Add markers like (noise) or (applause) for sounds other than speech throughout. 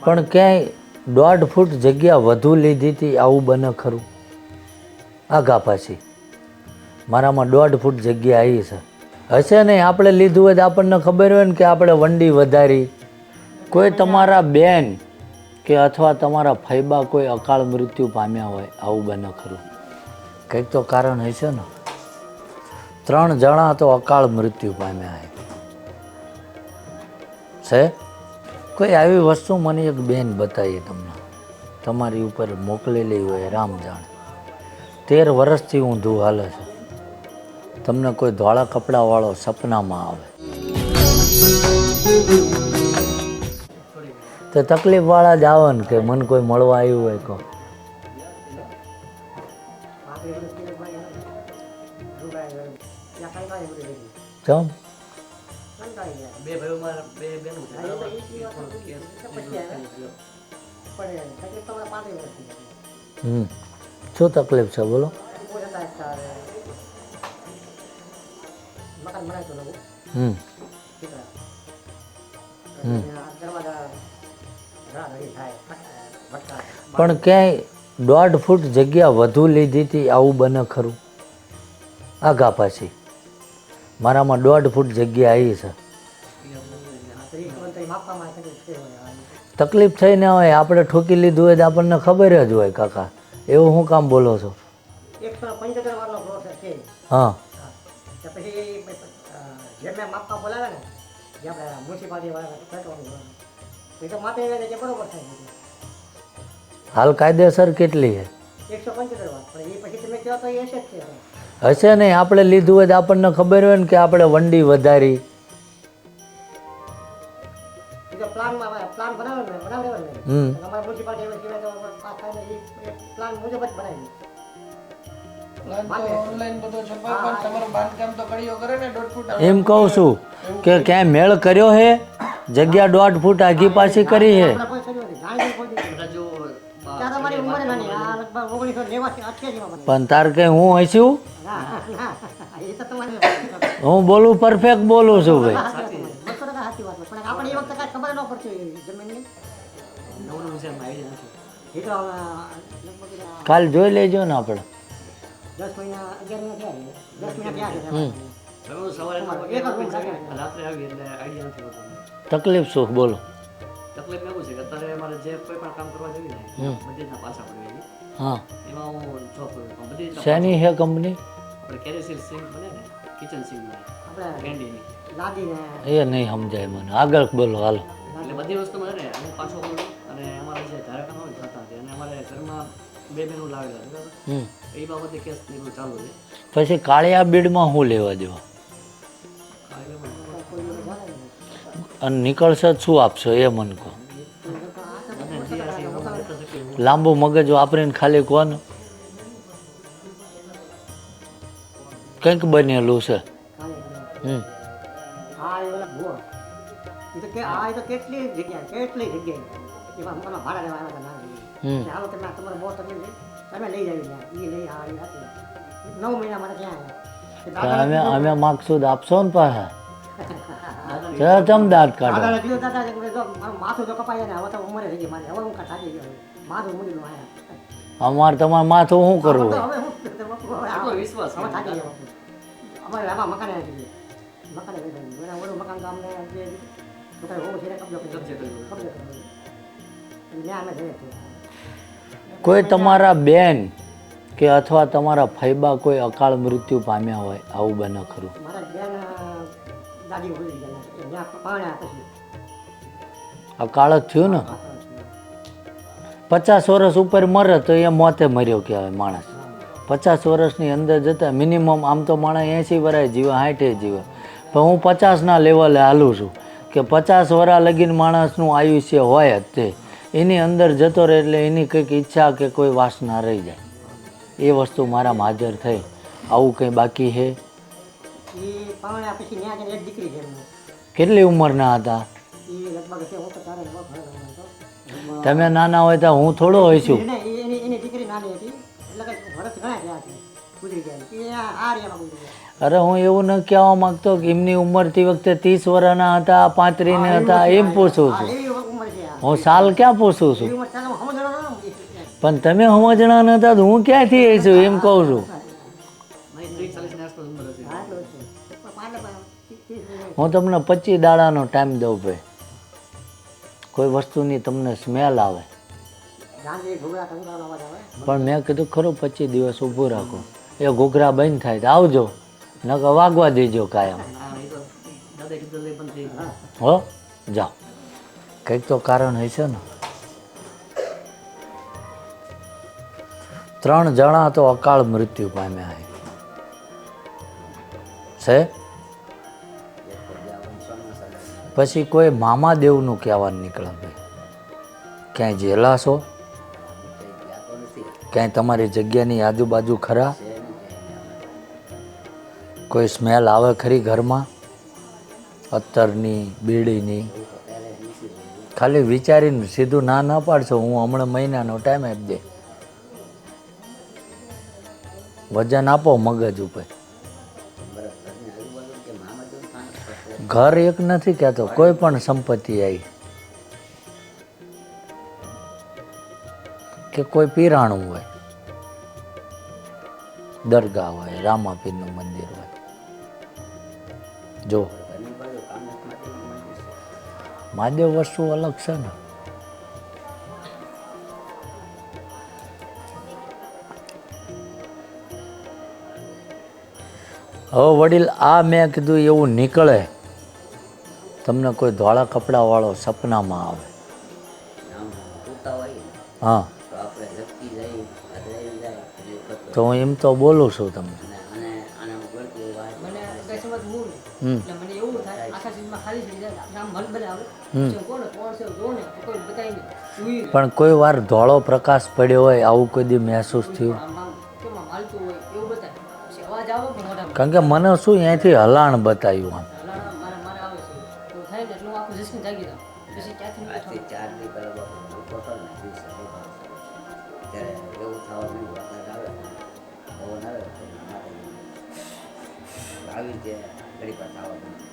પણ ક્યાંય દોઢ ફૂટ જગ્યા વધુ લીધી હતી, આવું બને ખરું. આગા પાછી. મારામાં દોઢ ફૂટ જગ્યા આવી છે. હશે નહીં, આપણે લીધું હોય તો આપણને ખબર હોય ને કે આપણે વંડી વધારી. કોઈ તમારા બેન કે અથવા તમારા ફૈબા કોઈ અકાળ મૃત્યુ પામ્યા હોય, આવું બને ખરું. કંઈક તો કારણ હશે ને. ત્રણ જણા તો અકાળ મૃત્યુ પામ્યા છે? કોઈ આવી વસ્તુ મને એક બેન બતાવી તમને. તમારી ઉપર મોકલેલી હોય રામ જાણે. તેર વર્ષથી ઊંધું હાલે છે. તમને કોઈ ધોળા કપડાવાળો સપનામાં આવે. તો તકલીફવાળા જ આવે ને કે મને કોઈ મળવા આવ્યું હોય કહો. ચમ બે ભાઈઓ મારા બે બેનો છે. હમ. શું તકલીફ છે બોલો? હમ. હમ. પણ ક્યાંય દોઢ ફૂટ જગ્યા વધુ લીધી હતી આવું બને ખરું? આગા પાછી. મારામાં દોઢ ફૂટ જગ્યા આવી છે. તકલીફ થઈ ના હોય, આપણે ઠોકી લીધું હોય તો આપણને ખબર જ હોય કાકા. એવું હું કામ બોલો છો? હા. હાલ કાયદેસર કેટલી છે? એકસો પંચોતેર વાર પણ એ પછી તમે કહો તો એ છે જ છે હશે નહીં આપણે લીધું હોય તો આપણને ખબર હોય ને કે આપણે વંડી વધારી. એમ કહું છું કે ક્યાંય મેળ કર્યો હે? જગ્યા દોઢ ફૂટ આગી પાછી કરી હે. પણ તાર કઈ હું હસ્યું? હું બોલું પરફેક્ટ બોલું છું ભાઈ. કાલ જોઈ લેજો ને આપણે. તકલીફ શું? બોલો. તકલીફ એવું છે કે અત્યારે અમારે જે કોઈ પણ કામ કરવા જોઈએ ને બધી પાછા પડે હા. એમાં હું જોબ કરું બધી શેની હે કંપની આપણે કેરેસીલ સિંક બને ને કિચન સિંક બને આપણે કેન્ડીની લાદીને એ નહીં સમજાય મને. આગળ બોલો હાલો. એટલે બધી વસ્તુ મને ને હું પાછો બોલો અને અમારે જે ધારકામ હોય થતા હતા અને અમારે ઘરમાં બે બેનું લાવેલા બરાબર? એ બાબતે કેસ ને ચાલુ છે. પછી કાળિયા બીડમાં શું લેવા દેવા એટલે. અને નીકળશે શું આપશો? એ મને કહો. હું હું લાંબુ મગજ વાપરીને ખાલી કોણ કંઈક બનેલું છે. હમ. એ. એ કેટલી જગ્યા કેટલી જગ્યા ભાડા લેવા આવ્યા હતા હાલો તમે તમારો બોસ તમે લઈ- તમે લઈ જાવી ત્યાં. લઈ નવ મહિના માટે ત્યાં આવ્યા. કે તો દાદાને અમે અમે માગશું તો આપશો ને પાછા? (laughs) જરા ચમ દાંત કાઢો માથું તો કપાઈ ને હવે તો ઉંમરે થઈ ગઈ મારી. હવે હું થાકી ગયો માથું મૂકી દઉં આયા. અમારે તમારે માથું શું કરવું? કાંઈ તમારા બેન કે અથવા તમારા ફૈબા કોઈ અકાળ મૃત્યુ પામ્યા હોય આવું બને ખરું? અકાળ જ થયું ને? પચાસ વર્ષ ઉપર મરે તો એ મોતે મર્યો કહેવાય માણસ. પચાસ વર્ષની અંદર જતા મિનિમમ આમ તો માણસ એંસી વરાય જીવે સાઠે જીવે. પણ હું પચાસના લેવલે હાલું છું કે પચાસ વરા લગીન માણસનું આયુષ્ય હોય જ તે. એની અંદર જતો રહે એટલે એની કંઈક ઈચ્છા કે કોઈ વાસના રહી જાય. એ વસ્તુ મારામાં હાજર થઈ. આવું કંઈ બાકી છે? કેટલી ઉંમરના હતા? તમે નાના હોય તો હું થોડો એ- થયા છે. એ અરે હું એવું ન કહેવા માંગતો કે એમની ઉંમરથી વખતે ત્રીસ વર્ષના હતા પાંત્રીસ હતા એમ પૂછું છું. છે હું. સાલ ક્યાં પૂછું છું. પણ તમે સમજણા નતા તો હું ક્યાંથી આવીશું એમ કહું છું. છે. હું તમને પચીસ દાડાનો ટાઈમ દઉં ભાઈ. કોઈ વસ્તુની તમને સ્મેલ આવે. પણ મેં કીધું ખરું પચીસ દિવસ ઊભું રાખો. એ ઘૂઘરા બંધ થાય તો આવજો. નકર વાગવા દેજો કાયમ. હા જાઓ. કંઈક તો કારણ હશે ને. ત્રણ જણા તો અકાળ મૃત્યુ પામ્યા છે? પછી કોઈ મામાદેવનું કહેવાનું નીકળે ક્યાંય જેલાશો ક્યાંય તમારી જગ્યાની આજુબાજુ ખરા? કોઈ સ્મેલ આવે ખરી ઘરમાં? અત્તરની, બીડીની? ખાલી વિચારીને સીધું ના ના પાડશો, હું હમણાં મહિનાનો ટાઈમ આપી દે. વજન આપો મગજ ઉપર. ઘર એક નથી કહેતો, કોઈ પણ સંપત્તિ આવી કે કોઈ પીરાણું હોય, દરગાહ હોય, રામાપીરનું મંદિર હોય. જો. મહાદેવ વસ્તુ અલગ છે ને. હવે વડીલ, આ મેં કીધું એવું નીકળે. તમને કોઈ ધોળા કપડાવાળો સપનામાં આવે? હા. તો હું એમ તો બોલું છું તમને. હમ. પણ કોઈ વાર ધોળો પ્રકાશ પડ્યો હોય, આવું કોઈ દી મહેસૂસ થયું? કારણ કે મને શું અહીંયાથી હલાણ બતાવ્યું આમ. ત્યારે એવું થવા માંડ્યું વરસાદ આવે પવન આવે આવી રીતે ઘડી પાછા આવવા માંડ્યું.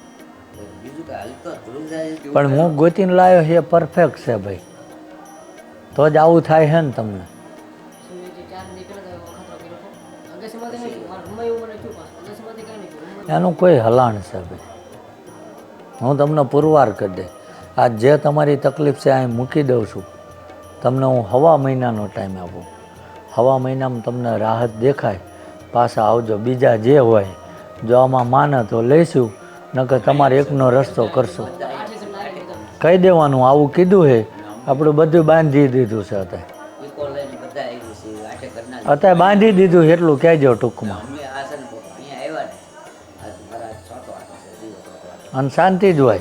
તો બીજું કે હલકો ધ્રુવ જાય તેવું પણ હું ગોતીને લાવ્યો છે એ પરફેક્ટ છે ભાઈ. તો જ આવું થાય છે ને તમને. એનું કોઈ હલાણ છે ભાઈ. હું તમને પુરવાર કરી દે આ જે તમારી તકલીફ છે અહીં મૂકી દઉં છું. તમને હું હવા મહિનાનો ટાઈમ આપું. હવા મહિનામાં તમને રાહત દેખાય. પાછા આવજો. બીજા જે હોય, જો આમાં માને તો લઈશું. નકર તમારે એકનો રસ્તો કરશો. કહી દેવાનું, આવું કીધું હે. આપણું બધું બાંધી દીધું છે અત્યારે. અત્યારે બાંધી દીધું એટલું કહેજો ટૂંકમાં. અને શાંતિ જ હોય.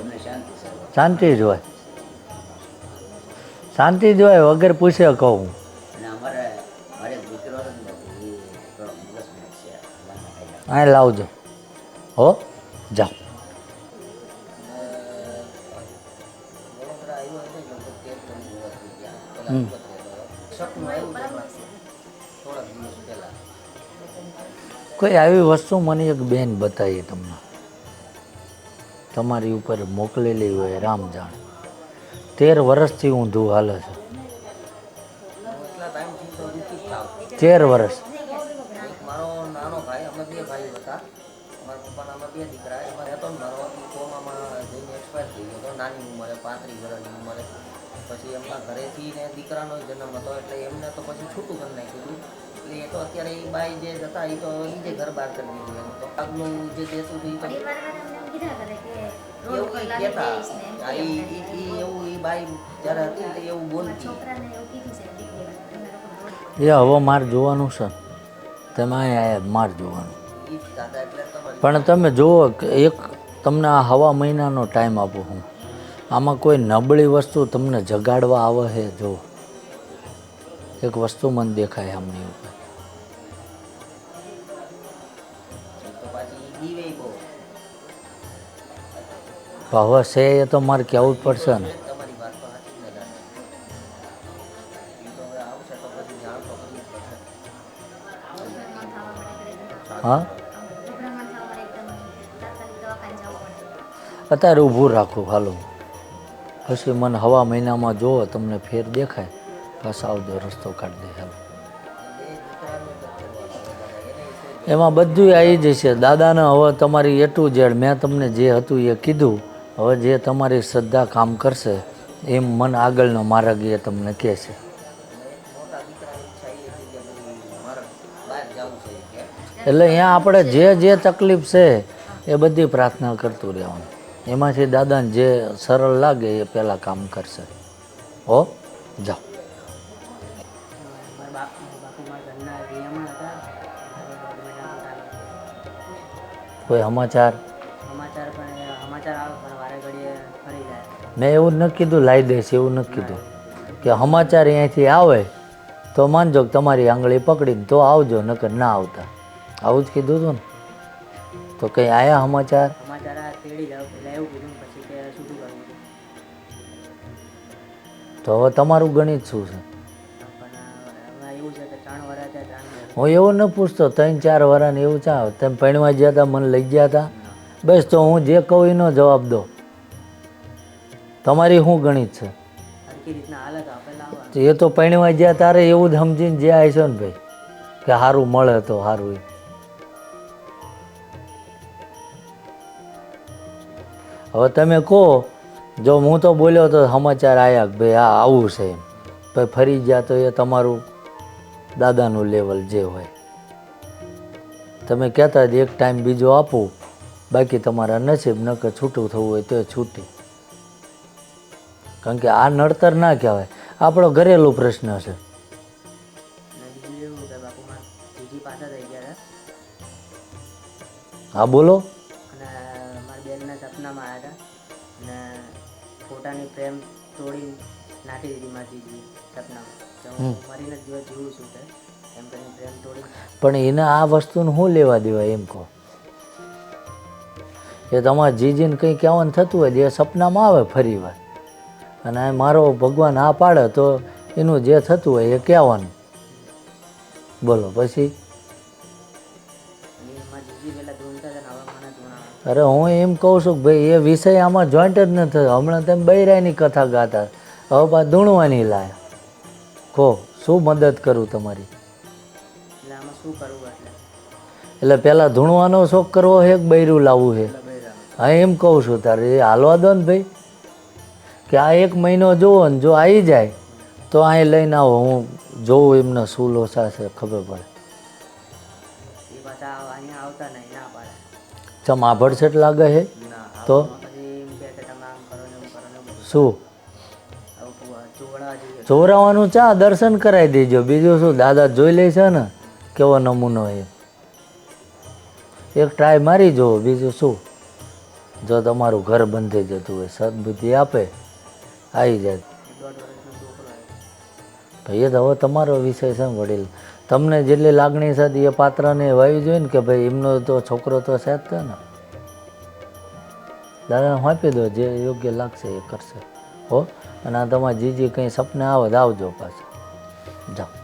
શાંતિ જ હોય. થોડો મગજનો વગર પૂછે કહું. અહીં લાવજો. હો જાઓ. કોઈ આવી વસ્તુ મને એક બેન બતાવી તમને. તમારી ઉપર મોકલેલી હોય રામ જાણ. તેર વર્ષથી ઊંધું હાલે છે. તેર વર્ષ. એક મારો નાનો ભાઈ અમે બે ભાઈ હતા. મારા પપ્પાના અમે બે દીકરા. એમાં રહેતો ને મારો કોમામાં જઈને એક્સપાયર થઈ ગયો હતો. નાની ઉંમરે પાંત્રીસ વર્ષની ઉંમરે. પછી એમના ઘરેથી ને દીકરાનો જન્મ હતો એટલે એમને તો પછી છૂટું કરી નાખ્યું હતું. એટલે એ તો અત્યારે એ બાઈ જે હતા એ તો એ જે ઘર બહાર કરી દીધું એનું તો આગનું જે દેતું હતું એ એવું કહેતા. બાઈ જ્યારે હતી ને એવું બોલતી. એ હવે માર જોવાનું છે. તેમાં અહીંયા માર જોવાનું. પણ તમે જુઓ કે એક તમને આ હવા મહિનાનો ટાઈમ આપું હું. આમાં કોઈ નબળી વસ્તુ તમને જગાડવા આવે છે જો એક વસ્તુ મને દેખાય આમની ઉપર. હવે છે એ તો મારે કહેવું જ પડશે ને. હા? અત્યારે ઊભું રાખું, હાલો. પછી મને હવા મહિનામાં જુઓ, તમને ફેર દેખાય. બસ આવજો રસ્તો કાઢી દે, હાલો. એમાં બધું આવી જશે. દાદાને હવે તમારી એટલું જેડ મેં તમને જે હતું એ કીધું. હવે જે તમારી શ્રદ્ધા કામ કરશે, એમ મન આગળનો માર્ગ એ તમને કહેશે. એટલે અહીંયા આપણે જે જે તકલીફ છે એ બધી પ્રાર્થના કરતું રહેવાનું. એમાંથી દાદાને જે સરળ લાગે એ પહેલાં કામ કરશે. હો? જાઓ. કોઈ સમાચાર? મેં એવું નથી કીધું લાવી દઈશ એવું નથી કીધું. કે સમાચાર અહીંયાથી આવે તો માનજો કે તમારી આંગળી પકડીને તો આવજો નકર ના આવતા. આવું જ કીધું હતું ને. તો કંઈ આયા સમાચાર? તો હવે તમારું ગણિત શું છે? હું એવું ન પૂછતો ત્રણ ચાર વરાને એવું ચા તમે પૈણવા ગયા હતા મને લઈ ગયા હતા બસ તો હું જે કહું એનો જવાબ દો. તમારી શું ગણિત છે? એ તો પૈણવા ગયા તારે એવું જ સમજીને જે આવીશો ને ભાઈ, કે સારું મળે તો સારું હવે તમે કહો, જો હું તો બોલ્યો તો સમાચાર આવ્યા કે ભાઈ આ આવું છે એમ. પછી ફરી ગયા તો એ તમારું દાદાનું લેવલ જે હોય. તમે કહેતા જ એક ટાઈમ બીજો આપું, બાકી તમારા નસીબ નકર છૂટું થવું હોય તો છૂટી. કારણ કે આ નડતર ના કહેવાય. આપણો ઘરેલું પ્રશ્ન છે. હા બોલો. અને બેનના સપનામાં આવ્યા હતા. અને ફોટાની પ્રેમ તોડી નાખી દીધી મારી દીદી સપનામાં મરીને જ જીવું છું એમ કરીને પ્રેમ તોડી પણ એને આ વસ્તુને શું લેવા દેવાય એમ કહો? એ તમારા જીજીને કંઈ કહેવાનું થતું હોય જે સપનામાં આવે ફરી વાર. અને મારો ભગવાન આ પાડે તો એનું જે થતું હોય એ કહેવાનું. બોલો, પછી? અરે હું એમ કહું છું કે ભાઈ, એ વિષય આમાં જોઈન્ટ જ ન થયો. હમણાં તેમ બૈરાની કથા ગાતા. હવે બા ધૂણવાની લાયા. કહો, શું મદદ કરું તમારી? એટલે પહેલાં ધૂણવાનો શોખ કરવો છે કે બૈરું લાવવું છે હા, એમ કહું છું તારે. હાલવા દો ને ભાઈ. કે આ એક મહિનો જુઓ ને જો આવી જાય તો અહીં લઈને આવો હું જોઉં એમને શું લોસા છે ખબર પડે. ચમ આભડછટ લાગે છે? તો? શું? ચોરાવાનું ચા? દર્શન કરાવી દેજો. બીજું શું? દાદા જોઈ લે છે ને કેવો નમૂનો એ એક ટ્રાય મારી જુઓ બીજું શું? જો તમારું ઘર બંધાઈ જતું હોય સદબુદ્ધિ આપે. આવી જાય. ભાઈ, એ તો હવે તમારો વિષય છે વડીલ. તમને જેટલી લાગણી છે એ પાત્રને વાવી જોઈએ ને કે ભાઈ, એમનો તો છોકરો તો છે જ ને. દાદાને વાંપી દો, જે યોગ્ય લાગશે એ કરશે. હો? અને આ તમારા જીજી કંઈ સપને આવે આવજો પાછા. જાઓ.